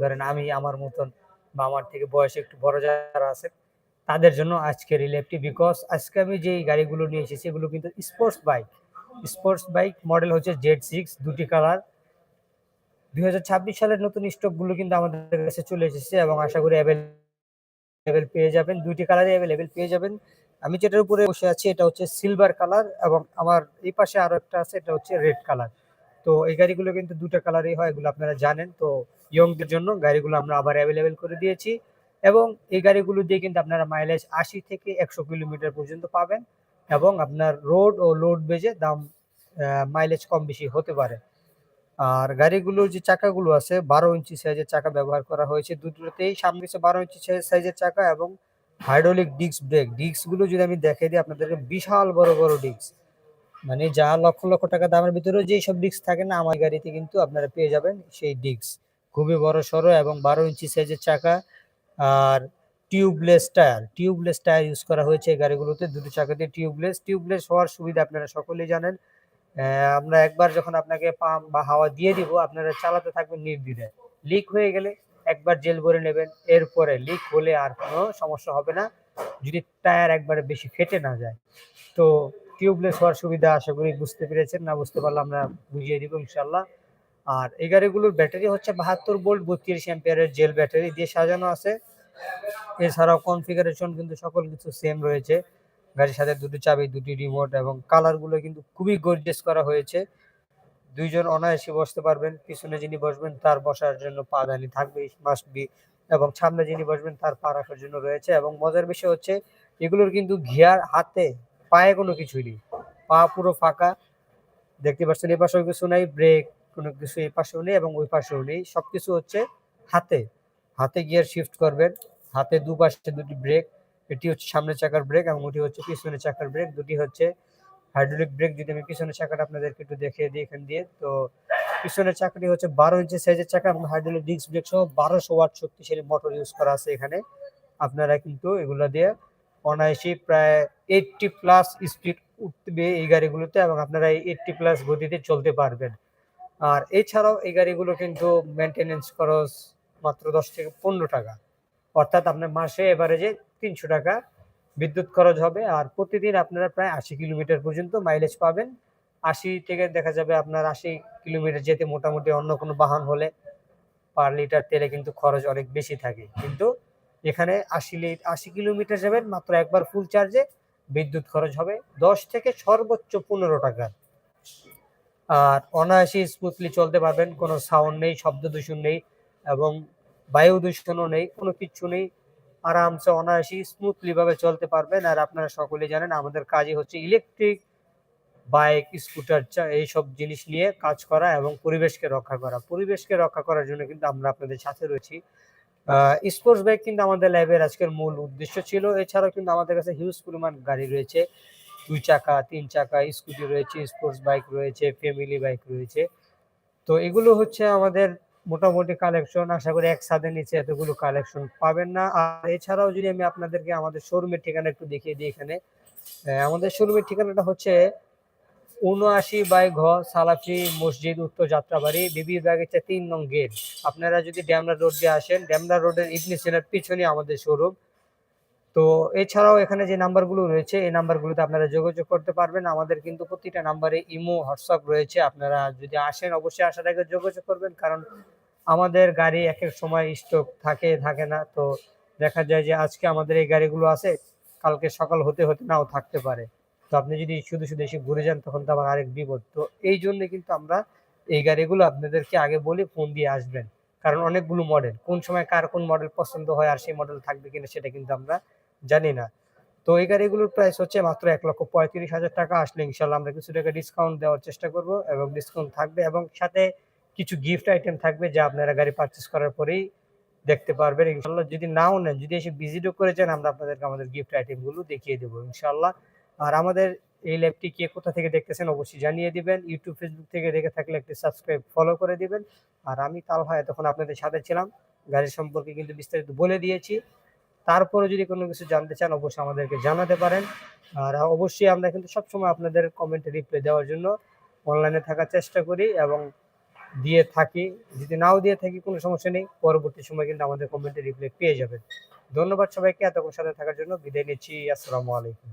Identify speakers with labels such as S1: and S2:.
S1: ধরেন আমি আমার মতন বা আমার থেকে বয়সে একটু বড় যারা আছে তাদের জন্য আজকের এই বিকজ আজকে আমি যে গাড়িগুলো নিয়ে এসেছি, এগুলো কিন্তু sports bike sports bike model হচ্ছে জেড সিক্স দুটি কালার দুই সালের নতুন স্টকগুলো কিন্তু আমাদের কাছে চলে এসেছে এবং আশা করি অ্যাভেলেবেল পেয়ে যাবেন। দুইটি কালারে অ্যাভেলেবেল পেয়ে যাবেন। আমি যেটার উপরে বসে আছি, এটা হচ্ছে সিলভার কালার এবং আমার এই পাশে আরও একটা আছে, এটা হচ্ছে রেড কালার তো এই গাড়িগুলো কিন্তু দুটো কালারই হয়, এগুলো আপনারা জানেন। তো ইয়ংদের জন্য গাড়িগুলো আমরা আবার অ্যাভেলেবেল করে দিয়েছি এবং এই গাড়িগুলো দিয়ে কিন্তু আপনারা মাইলেজ আশি থেকে একশো কিলোমিটার পর্যন্ত পাবেন এবং আপনার রোড ও লোড বেজে দাম মাইলেজ কম বেশি হতে পারে। আর গাড়িগুলোর যে চাকাগুলো আছে, বারো ইঞ্চি সাইজের চাকা ব্যবহার করা হয়েছে দুটোতেই। সামনে হচ্ছে বারো ইঞ্চি সাইজের চাকা এবং হাইড্রোলিক ডিস্ক ব্রেক ডিস্কগুলো যদি আমি দেখাই দিই, আপনাদেরকে বিশাল বড় বড় ডিস্ক মানে যা লক্ষ লক্ষ টাকা দামের ভিতরেও যেই সব ডিস্ক থাকে না, আমার গাড়িতে কিন্তু আপনারা পেয়ে যাবেন সেই ডিস্ক খুবই বড় সড়ো এবং বারো ইঞ্চি সাইজের চাকা আর tubeless tyre tubeless tyre use করা হয়েছে এই গাড়িগুলোতে। দুটো চাকাতে টিউবলেস টিউবলেস হওয়ার সুবিধা আপনারা সকলেই জানেন। আমরা একবার যখন আপনাকে পাম্প বা হাওয়া দিয়ে দিব, আপনারা চালাতে থাকবেন নির্দ্বিধায়। লিক হয়ে গেলে একবার জেল ভরে নেবেন। এরপরে লিক হলে আর কোনো সমস্যা হবে না। যদি টায়ার একবারে বেশি ফেটে না যায়। তো টিউবলেস হওয়ার সুবিধা আশা করি বুঝতে পেরেছেন। না বুঝতে পারলে আমরা বুঝিয়ে দিব ইনশাল্লাহ আর এই গাড়িগুলোর ব্যাটারি হচ্ছে বাহাত্তর ভোল্ট, বত্রিশ অ্যাম্পিয়ারের জেল ব্যাটারি দিয়ে সাজানো আছে। এছাড়াও কনফিগারেশন কিন্তু সকল কিছু সেম রয়েছে। গাড়ির সাথে দুটি চাবি, দুটি রিমোট এবং কালারগুলো কিন্তু খুবই গর্জিয়াস করা হয়েছে। দুইজন অনায়াসে বসতে পারবেন, পিছনে যিনি বসবেন তার বসার জন্য পাদানি থাকবে মাস্ট বি এবং সামনে যিনি বসবেন তার পা রাখার জন্য রয়েছে। এবং মজার বিষয় হচ্ছে, এগুলোর কিন্তু ঘিয়ার হাতে, পায়ে কোনো কিছুই নেই। পা পুরো ফাঁকা। দেখতে পাচ্ছেন এই পাশেও কিছু নাই ব্রেক কোনো কিছু এই পাশেও নেই এবং ওই পাশেও নেই। সব কিছু হচ্ছে হাতে। হাতে গিয়ার শিফট করবেন। হাতে দুপাশে দুটি ব্রেক। এটি হচ্ছে সামনে চাকার ব্রেক এবং ওটি হচ্ছে পিছনে চাকার ব্রেক। দুটি হচ্ছে হাইড্রোলিক ব্রেক। যদি আমি পিছনের চাকাটা আপনাদেরকে একটু দেখিয়ে দিই এখান দিয়ে, তো পিছনের চাকাটি হচ্ছে বারো ইঞ্চি সাইজের চাকা এবং হাইড্রোলিক ডিস্ক ব্রেক সহ বারোশো ওয়াট শক্তিশালী মোটর ইউজ করা আছে এখানে। আপনারা কিন্তু এগুলো দিয়ে অনায়াসে প্রায় এইটটি প্লাস স্পিড উঠবে এই গাড়িগুলোতে এবং আপনারা এই এইটটি প্লাস গতিতে চলতে পারবেন। আর এছাড়াও এই গাড়িগুলো কিন্তু মেনটেনেন্স খরচ মাত্র দশ থেকে পনেরো টাকা। অর্থাৎ আপনার মাসে এভারেজে তিনশো টাকা বিদ্যুৎ খরচ হবে আর প্রতিদিন আপনারা প্রায় আশি কিলোমিটার পর্যন্ত মাইলেজ পাবেন। আশি থেকে দেখা যাবে আপনার আশি কিলোমিটার যেতে মোটামুটি অন্য কোনো বাহন হলে পার লিটার তেলে কিন্তু খরচ অনেক বেশি থাকে। কিন্তু এখানে আশি লিট আশি কিলোমিটার যাবেন মাত্র একবার ফুল চার্জে বিদ্যুৎ খরচ হবে দশ থেকে সর্বোচ্চ পনেরো টাকা। আর অনায়াসে স্মুথলি চলতে পারবেন, কোনো সাউন্ড নেই, শব্দ দূষণ নেই এবং বায়ু দূষণও নেই, কোনো কিচ্ছু নেই। আরামসে অনায়াসে স্মুথলি ভাবে চলতে পারবেন আর আপনারা সকলে জানেন আমাদের কাজই হচ্ছে ইলেকট্রিক বাইক স্কুটার এইসব জিনিস নিয়ে কাজ করা এবং পরিবেশকে রক্ষা করা। পরিবেশকে রক্ষা করার জন্য কিন্তু আমরা আপনাদের সাথে রয়েছি। স্পোর্টস বাইক কিন্তু আমাদের ল্যাবের আজকের মূল উদ্দেশ্য ছিল। এছাড়াও কিন্তু আমাদের কাছে হিউজ পরিমাণ গাড়ি রয়েছে। দুই চাকা, তিন চাকা, স্কুটি রয়েছে স্পোর্টস বাইক রয়েছে ফ্যামিলি বাইক রয়েছে। তো এগুলো হচ্ছে আমাদের মোটামুটি কালেকশন আশা করি এক ছাদের নিচে এতগুলো কালেকশন পাবেন না। আর এছাড়াও যদি আমি আপনাদেরকে আমাদের শোরুমের ঠিকানা একটু দেখিয়ে দিই এখানে। আমাদের শোরুমের ঠিকানাটা হচ্ছে উনআশি বাই ঘ সালাফি মসজিদ উত্তর যাত্রাবাড়ি বিবি বাগিচা তিন নং গেট। আপনারা যদি ড্যামরা রোড দিয়ে আসেন, ড্যামরা রোডের ইডনি ইগনিশনের পিছনে আমাদের শোরুম তো এছাড়াও এখানে যে নাম্বারগুলো রয়েছে, এই নাম্বারগুলোতে আপনারা যোগাযোগ করতে পারবেন। আমাদের কিন্তু প্রতিটা নাম্বারে ইমো, হোয়াটসঅ্যাপ রয়েছে। আপনারা যদি আসেন, অবশ্যই আসার আগে যোগাযোগ করবেন, কারণ আমাদের গাড়ি এক এক সময় স্টক থাকে থাকে না। তো দেখা যায় যে আজকে আমাদের এই গাড়িগুলো আছে, কালকে সকাল হতে হতে নাও থাকতে পারে। তো আপনি যদি শুধু শুধু এসে ঘুরে যান, তখন তো আবার আরেক বিপদ। তো এই জন্য কিন্তু আমরা এই গাড়িগুলো আপনাদেরকে আগে বলি ফোন দিয়ে আসবেন। কারণ অনেকগুলো মডেল কোন সময় কার কোন মডেল পছন্দ হয় আর সেই মডেল থাকবে কিনা, সেটা কিন্তু আমরা জানি না। তো এই গাড়িগুলোর প্রাইস হচ্ছে মাত্র এক লক্ষ পঁয়ত্রিশ হাজার টাকা। আসলে ইনশাল্লাহ আমরা কিছু টাকা ডিসকাউন্ট দেওয়ার চেষ্টা করব এবং ডিসকাউন্ট থাকবে এবং সাথে কিছু গিফট আইটেম থাকবে যা আপনারা গাড়ি পারচেস করার পরেই দেখতে পারবেন। ইনশাল্লাহ যদি নাও নেন, যদি এসে ভিজিটও করে যান, আমরা আপনাদেরকে আমাদের গিফট আইটেমগুলো দেখিয়ে দেবো ইনশাল্লাহ আর আমাদের এই ল্যাবটি কে কোথা থেকে দেখতেছেন অবশ্যই জানিয়ে দিবেন। ইউটিউব ফেসবুক থেকে দেখে থাকলে একটি সাবস্ক্রাইব ফলো করে দিবেন। আর আমি তাল ভাই তখন আপনাদের সাথে ছিলাম। গাড়ির সম্পর্কে কিন্তু বিস্তারিত বলে দিয়েছি। তারপরে যদি কোনো কিছু জানতে চান, অবশ্যই আমাদেরকে জানাতে পারেন। আর অবশ্যই আমরা কিন্তু সবসময় আপনাদের কমেন্টে রিপ্লাই দেওয়ার জন্য অনলাইনে থাকার চেষ্টা করি এবং দিয়ে থাকি। যদি নাও দিয়ে থাকি, কোনো সমস্যা নেই। পরবর্তী সময় কিন্তু আমাদের কমেন্টে রিপ্লাই পেয়ে যাবেন। ধন্যবাদ সবাইকে। এতক্ষণ সাথে থাকার জন্য বিদায় নিচ্ছি। আসসালামু আলাইকুম।